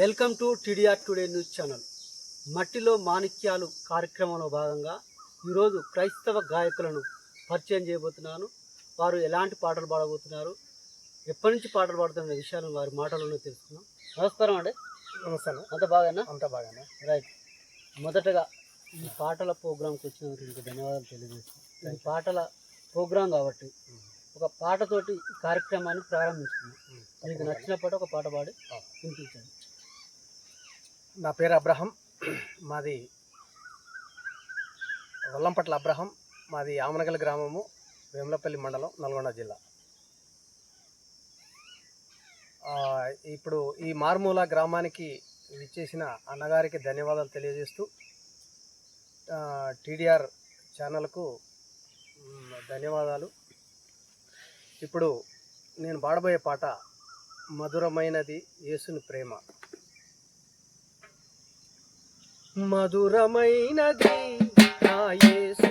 Welcome to TDR today news channel. మట్టిలో మాణిక్యాలు కార్యక్రమంలో భాగంగా ఈరోజు క్రైస్తవ గాయకులను పరిచయం చేయబోతున్నాను. వారు ఎలాంటి పాటలు పాడబోతున్నారు? ఎప్పటి నుంచి పాటలు పాడుతున్న విషయాలను వారి మాటలను తెలుసుకుందాం. నమస్కారం అండి. నమస్తే అంత బాగానా? అంతా బాగానే. రైట్. మొదటగా ఈ పాటల ప్రోగ్రాంకి వచ్చినందుకు ధన్యవాదాలు తెలియజేస్తాను ఈ పాటల ప్రోగ్రాం కాబట్టి ఒక పాటతోటి కార్యక్రమాన్ని ప్రారంభించుకున్నాం మీకు నచ్చిన పాట ఒక పాట పాడి వినిపించండి. నా పేరు అబ్రహం. మాది వల్లంపట్ల అబ్రహం. మాది ఆమనగల్ గ్రామము వేములపల్లి మండలం నల్గొండ జిల్లా. ఇప్పుడు ఈ మార్మూల గ్రామానికి విచ్చేసిన అన్నగారికి ధన్యవాదాలు తెలియజేస్తూ టీడీఆర్ ఛానల్కు ధన్యవాదాలు. ఇప్పుడు నేను పాడబోయే పాట మధురమైనది యేసుని ప్రేమ. మధురమైనది నా యేసు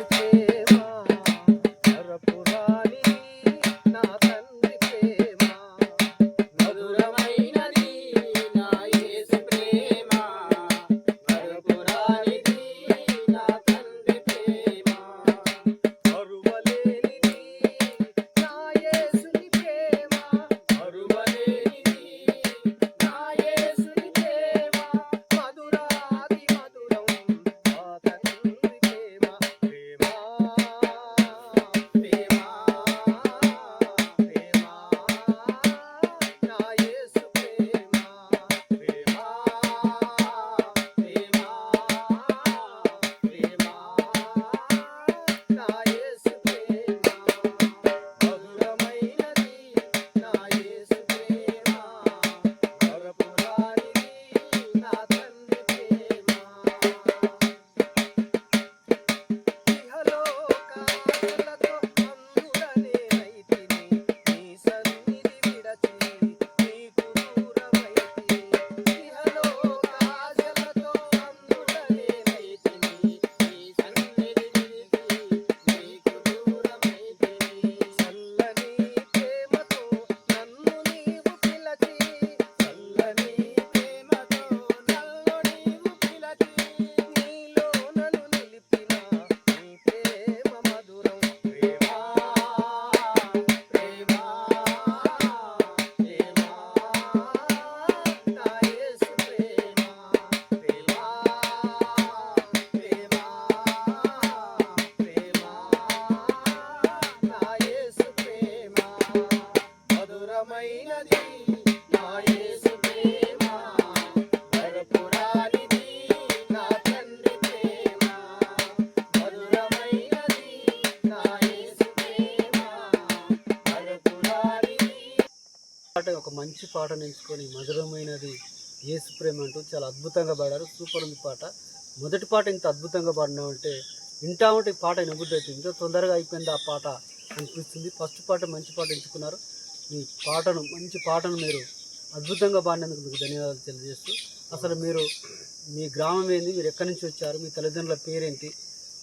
చాలా అద్భుతంగా పాడారు. సూపర్ ఉంది పాట. మొదటి పాట ఇంత అద్భుతంగా పాడినామంటే వింటా ఉంటే ఈ పాట వినబుద్ధి అవుతుంది. ఇంత తొందరగా అయిపోయింది ఆ పాట అనిపిస్తుంది. ఫస్ట్ పాట మంచి పాట ఎంచుకున్నారు. మీ పాటను మంచి పాటను మీరు అద్భుతంగా పాడినందుకు మీకు ధన్యవాదాలు తెలియజేస్తూ అసలు మీరు మీ గ్రామం ఏంది? మీరు ఎక్కడి నుంచి వచ్చారు? మీ తల్లిదండ్రుల పేరేంటి?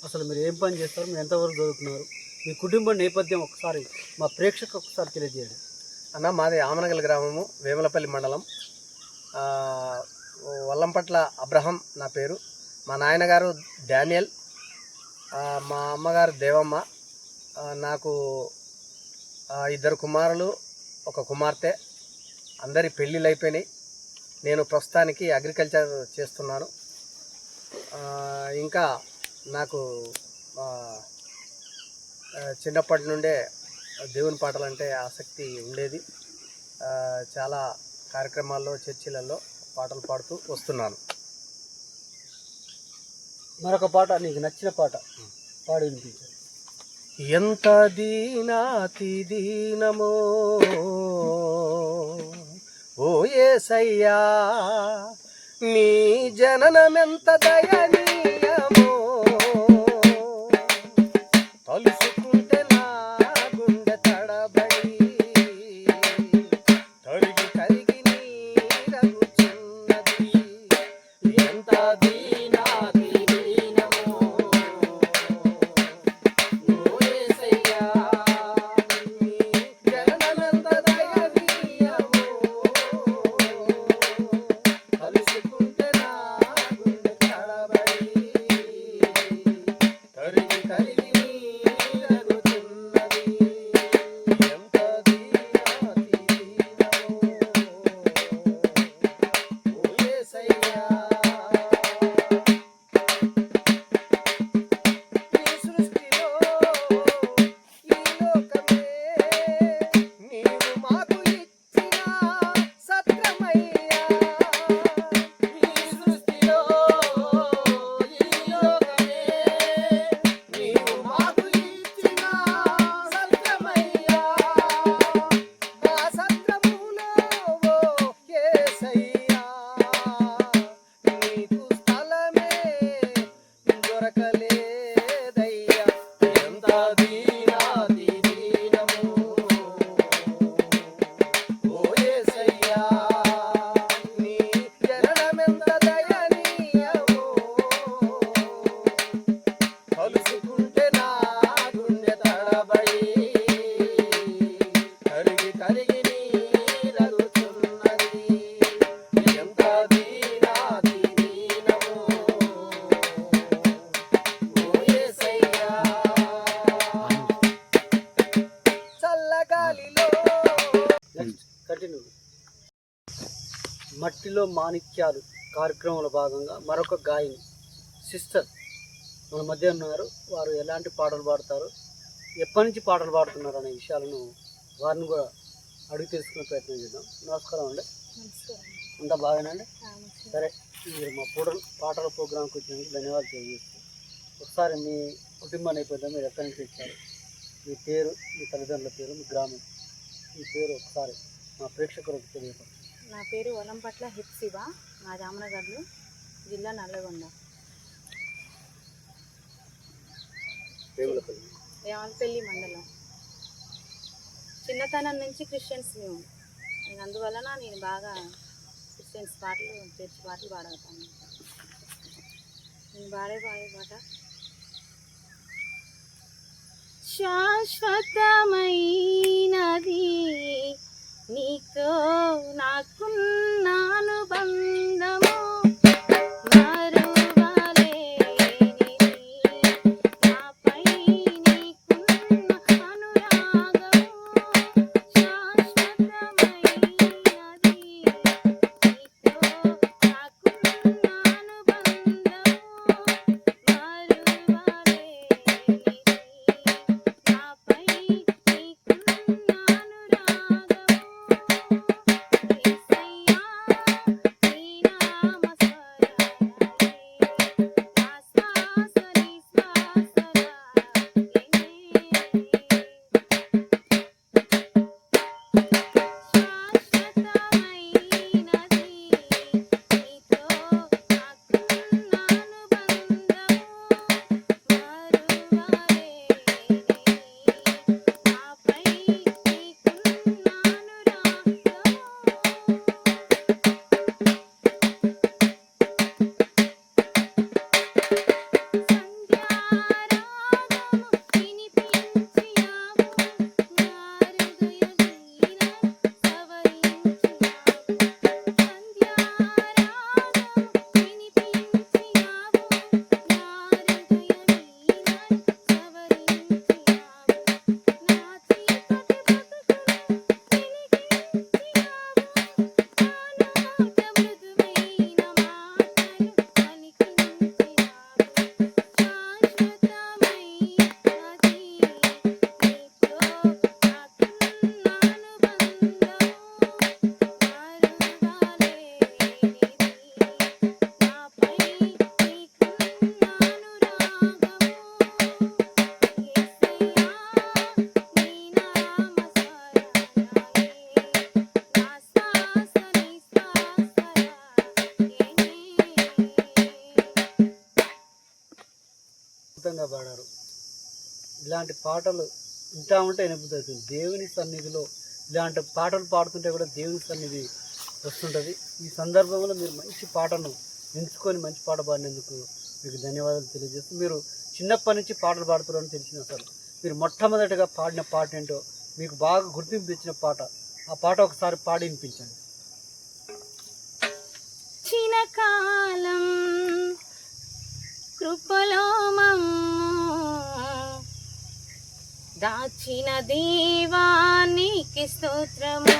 అసలు మీరు ఏం పని చేస్తారు? మీరు ఎంతవరకు చదువుతున్నారు మీ కుటుంబ నేపథ్యం ఒకసారి మా ప్రేక్షకు ఒకసారి తెలియజేయండి. అన్న మాది ఆమనగల్ గ్రామము వేములపల్లి మండలం. వల్లంపట్ల అబ్రహం నా పేరు. మా నాయనగారు డానియల్. మా అమ్మగారు దేవమ్మ. నాకు ఇద్దరు కుమారులు ఒక కుమార్తె. అందరి పెళ్ళిళ్ళు అయిపోయినాయి. నేను ప్రస్తుతానికి అగ్రికల్చర్ చేస్తున్నాను. ఇంకా నాకు చిన్నప్పటి నుండే దేవుని పాటలు అంటే ఆసక్తి ఉండేది. చాలా కార్యక్రమాల్లో చర్చిలలో పాటలు పాడుతూ వస్తున్నాను. మరొక పాట నీకు నచ్చిన పాట పాడి వినిపించారు ఎంత దీనాతి దీనమో ఓ ఏసయ్యా నీ జననమెంత దయనీయమో. మట్టిలో మాణిక్యాలు కార్యక్రమంలో భాగంగా మరొక గాయని సిస్టర్. మన మధ్య ఉన్నారు. వారు ఎలాంటి పాటలు పాడతారు? ఎప్పటి నుంచి పాటలు పాడుతున్నారు అనే విషయాలను వారిని కూడా అడిగి తెలుసుకునే ప్రయత్నం చేద్దాం. నమస్కారం అండి. అంతా బాగానండి సరే మీరు మా పూట పాటల ప్రోగ్రాంకి వచ్చినందుకు ధన్యవాదాలు తెలియజేస్తాను ఒకసారి మీ కుటుంబ నేపథ్యం మీరు ఎక్కడి నుంచి వచ్చారు? మీ పేరు మీ తల్లిదండ్రుల పేరు మీ గ్రామం. మీ పేరు ఒకసారి మా ప్రేక్షకులకు తెలియపరచండి. నా పేరు వలంపట్ల హిప్సివ మా జామనగర్లు జిల్లా నల్లగొండ. యాల్పల్లి మండలం. చిన్నతనం నుంచి క్రిస్టియన్స్ మేము. నేను అందువలన నేను బాగా క్రిస్టియన్స్ పాటలు చర్చి పాటలు పాడగలుగుతాను నేను పాడే పాడే పాట. శాశ్వతమైనది. నీతో నాకున్న అనుబంధము వింటా ఉంటే ఎనబుద్ధి అవుతుంది దేవుని సన్నిధిలో ఇలాంటి పాటలు పాడుతుంటే కూడా దేవుని సన్నిధి వస్తుంటుంది. ఈ సందర్భంలో మీరు మంచి పాటను ఎంచుకొని మంచి పాట పాడినందుకు మీకు ధన్యవాదాలు తెలియజేస్తూ మీరు చిన్నప్పటి నుంచి పాటలు పాడుతున్నారని తెలిసిన సార్ మీరు మొట్టమొదటిగా పాడిన పాట ఏంటో మీకు బాగా గుర్తింపు ఇచ్చిన పాట ఆ పాట ఒకసారి పాడి వినిపించండి. చిన్నకాలం కృపలో మమ్ము దాచిన దేవానికి స్తోత్రము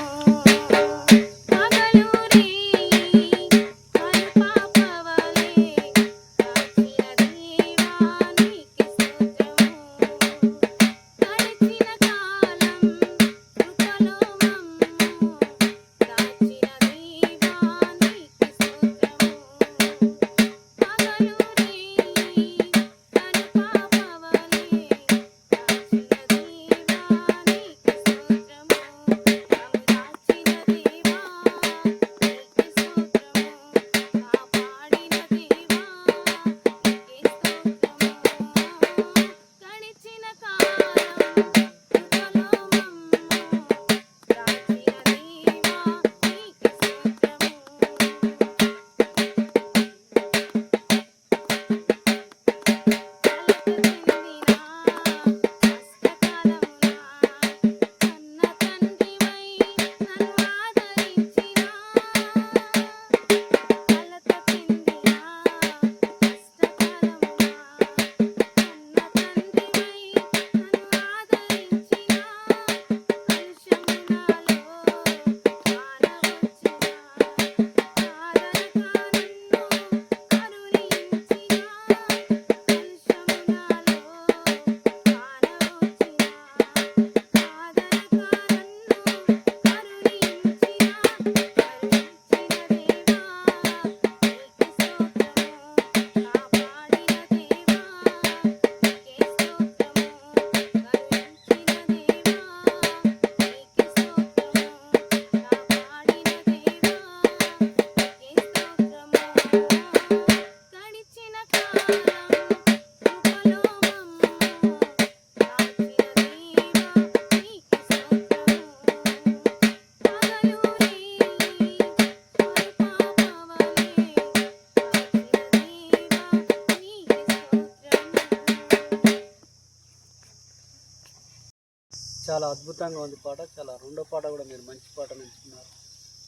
బాగుంది పాట చాలా రెండో పాట కూడా మీరు మంచి పాట నేర్చుకున్నారు.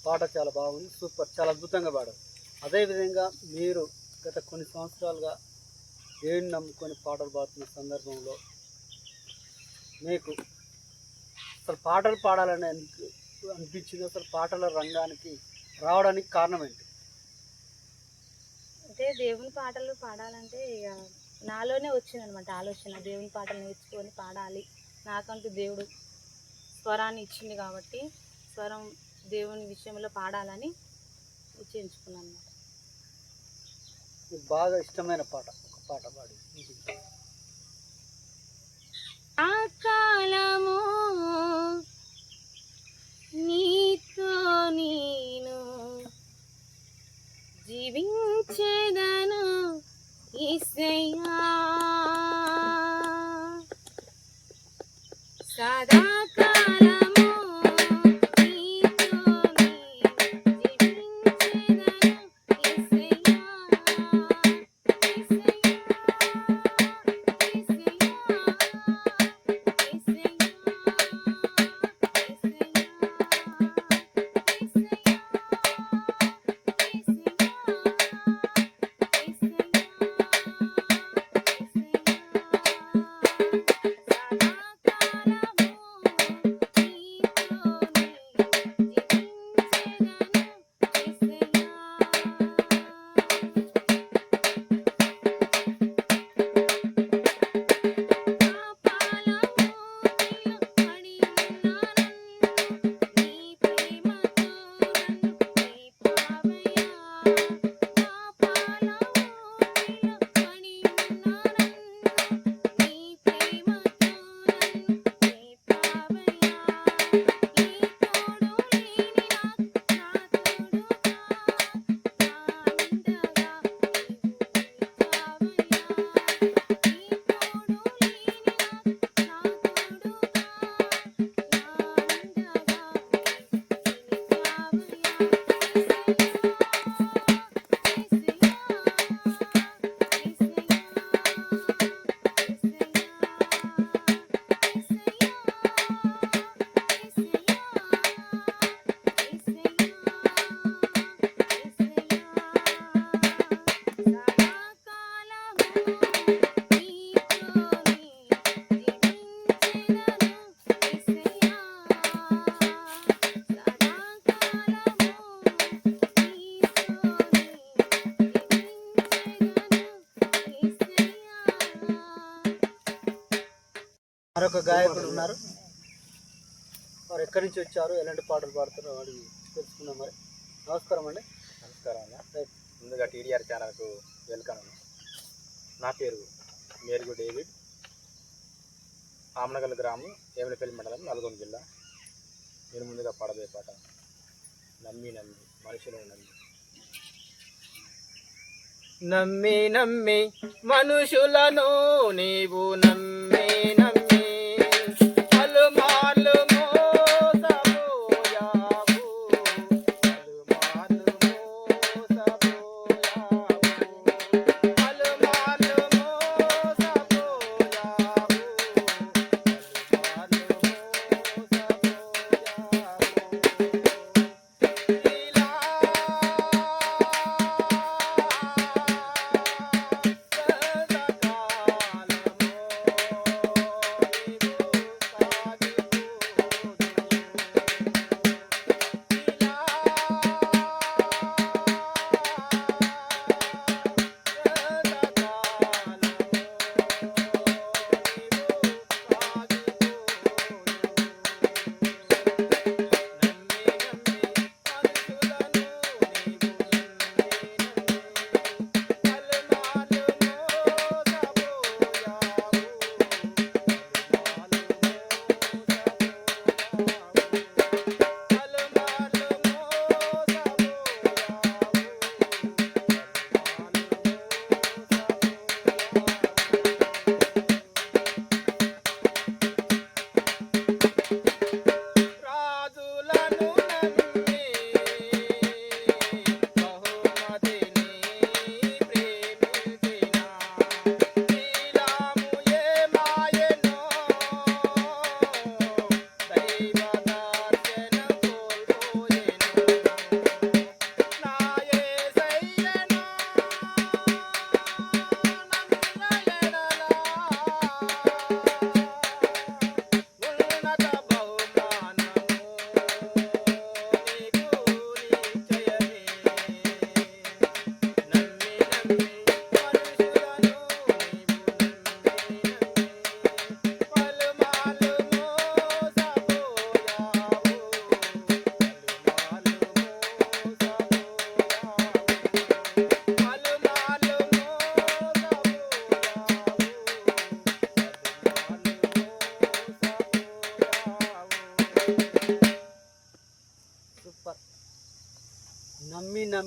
పాట చాలా బాగుంది సూపర్ చాలా అద్భుతంగా పాడారు. అదేవిధంగా మీరు గత కొన్ని సంవత్సరాలుగా దేవుని నమ్ముకొని పాటలు పాడుతున్న సందర్భంలో మీకు అసలు పాటలు పాడాలని ఎందుకు అనిపించింది అసలు పాటల రంగానికి రావడానికి కారణం ఏంటి? అంటే దేవుని పాటలు పాడాలంటే ఇక నాలోనే వచ్చింది అనమాట ఆలోచన. దేవుని పాటలు నేర్చుకొని పాడాలి. నాకంటూ దేవుడు స్వరాన్ని ఇచ్చింది కాబట్టి స్వరం దేవుని విషయంలో పాడాలని నిశ్చయించుకున్నాను అనమాట బాగా ఇష్టమైన పాట ఒక పాట పాడి ఆ కాలము నీతో నేను మరొక గాయకుడు ఉన్నారు. వారు ఎక్కడి నుంచి వచ్చారు? ఎలాంటి పాటలు పాడుతారో అడిగి తెలుసుకుందాం మరి. నమస్కారం అండి. నమస్కారం అన్న. ముందుగా టీడీఆర్ ఛానల్కు వెల్కమ్ నా పేరు మేరుగు డేవిడ్. ఆమనగల్ గ్రామం ఏమలపల్లి మండలం నల్గొండ జిల్లా. నేను ముందుగా పాడబోయే పాట నమ్మి నమ్మి మనుషులు నమ్మి. నమ్మి నమ్మి మనుషులను నీవు నమ్మి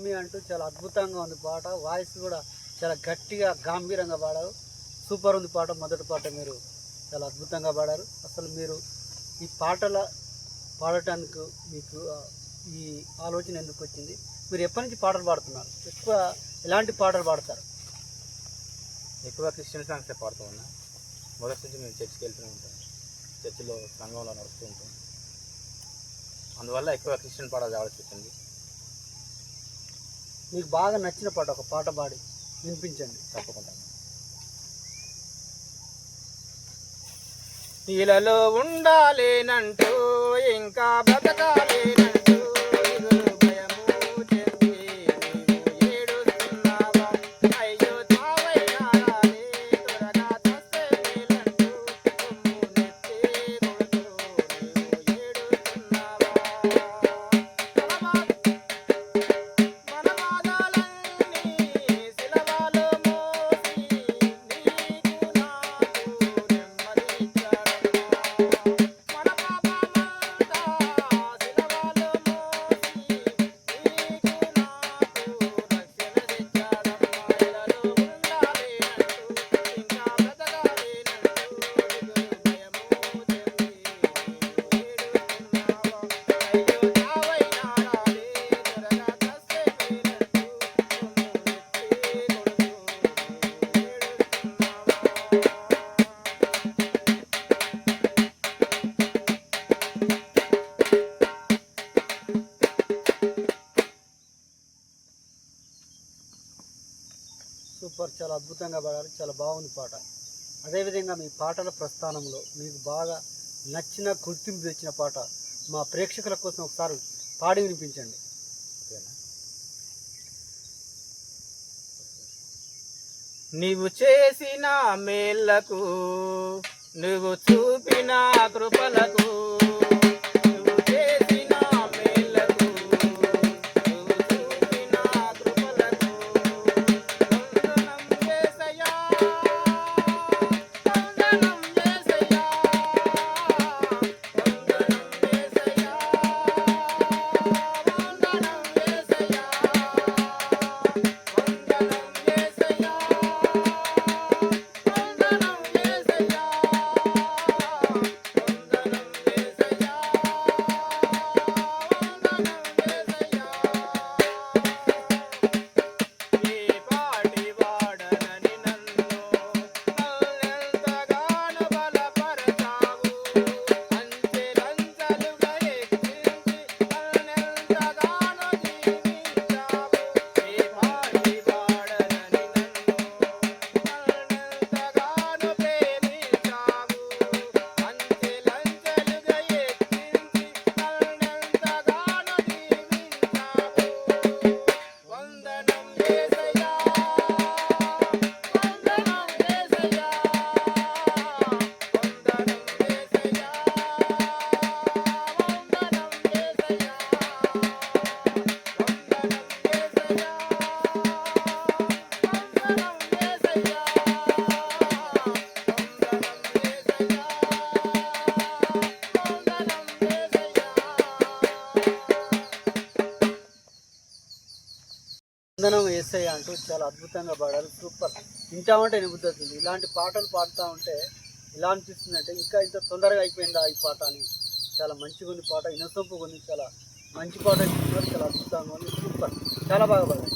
మమ్మీ అంటూ చాలా అద్భుతంగా ఉంది పాట. వాయిస్ కూడా చాలా గట్టిగా గంభీరంగా పాడారు. సూపర్ ఉంది పాట. మొదటి పాట మీరు చాలా అద్భుతంగా పాడారు. అసలు మీరు ఈ పాటల పాడటానికి మీకు ఈ ఆలోచన ఎందుకు వచ్చింది? మీరు ఎప్పటి నుంచి పాటలు పాడుతున్నారు? ఎక్కువ ఎలాంటి పాటలు పాడతారు? ఎక్కువ క్రిస్టియన్ సాంగ్సే పాడుతూ ఉన్నా. మొదటి నుంచి మేము చర్చికి వెళ్తూనే ఉంటాం. చర్చిలో సంఘంలో నడుస్తూ ఉంటాం. అందువల్ల ఎక్కువ క్రిస్టియన్ పాటలు కావాల్సి వచ్చింది మీకు బాగా నచ్చిన పాట ఒక పాట పాడి వినిపించండి. తప్పకుండా. ఇలాలో ఉండాలేనంటూ ఇంకా బతకాలేను. చాలా బాగుంది పాట అదేవిధంగా మీ పాటల ప్రస్థానంలో మీకు బాగా నచ్చిన గుర్తింపు తెచ్చిన పాట మా ప్రేక్షకుల కోసం ఒకసారి పాడి వినిపించండి? నీవు చేసిన మేళ్ళకు నువ్వు చూపిన కృపలకు ఖచ్చితంగా అద్భుతంగా పాడారు. సూపర్. వింటామంటే నిబుద్ధవుతుంది ఇలాంటి పాటలు పాడుతూ ఉంటే ఎలా అనిపిస్తుంది అంటే ఇంకా ఇంత తొందరగా అయిపోయిందా ఈ పాట అని. చాలా మంచిగా ఉంది పాట. ఇనసొంపు ఉంది చాలా మంచి పాట. చాలా అద్భుతంగా ఉంది. సూపర్. చాలా బాగా పాడారు.